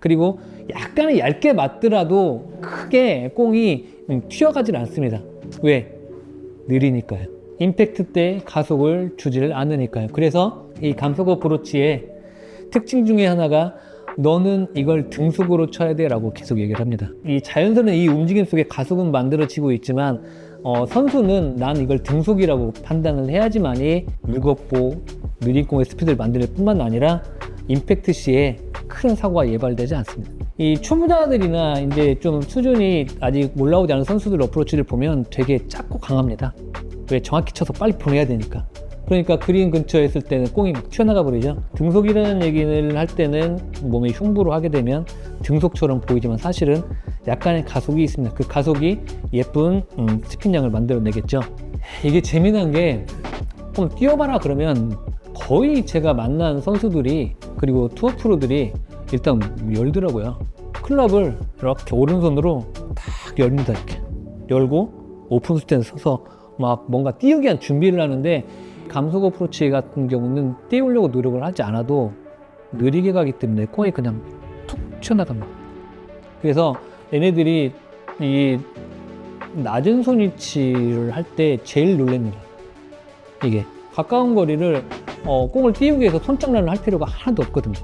그리고 약간은 얇게 맞더라도 크게 꽁이 튀어가질 않습니다. 왜? 느리니까요. 임팩트 때 가속을 주지를 않으니까요. 그래서 이 감속 어프로치의 특징 중에 하나가 너는 이걸 등속으로 쳐야 돼 라고 계속 얘기를 합니다. 이 자연스러운 이 움직임 속에 가속은 만들어지고 있지만 어, 선수는 난 이걸 등속이라고 판단을 해야지만이 무겁고 느린 공의 스피드를 만들 뿐만 아니라 임팩트 시에 큰 사고가 예발되지 않습니다. 이 초보자들이나 이제 좀 수준이 아직 올라오지 않은 선수들 어프로치를 보면 되게 작고 강합니다. 왜 정확히 쳐서 빨리 보내야 되니까. 그러니까 그린 근처에 있을 때는 꽁이 막 튀어나가 버리죠. 등속이라는 얘기를 할 때는 몸에 흉부로 하게 되면 등속처럼 보이지만 사실은 약간의 가속이 있습니다. 그 가속이 예쁜 음, 스핀량을 만들어내겠죠. 이게 재미난 게 한번 뛰어봐라 그러면 거의 제가 만난 선수들이 그리고 투어 프로들이 일단 열더라고요. 클럽을 이렇게 오른손으로 딱 열립니다. 이렇게 열고 오픈 스탠 서서 막 뭔가 띄우기 위한 준비를 하는데 감속 어프로치 같은 경우는 띄우려고 노력을 하지 않아도 느리게 가기 때문에 콩이 그냥 툭 튀어나갑니다. 그래서 얘네들이 이 낮은 손위치를 할 때 제일 놀랍니다. 이게 가까운 거리를 어, 꽁을 띄우기 위해서 손장난을 할 필요가 하나도 없거든요.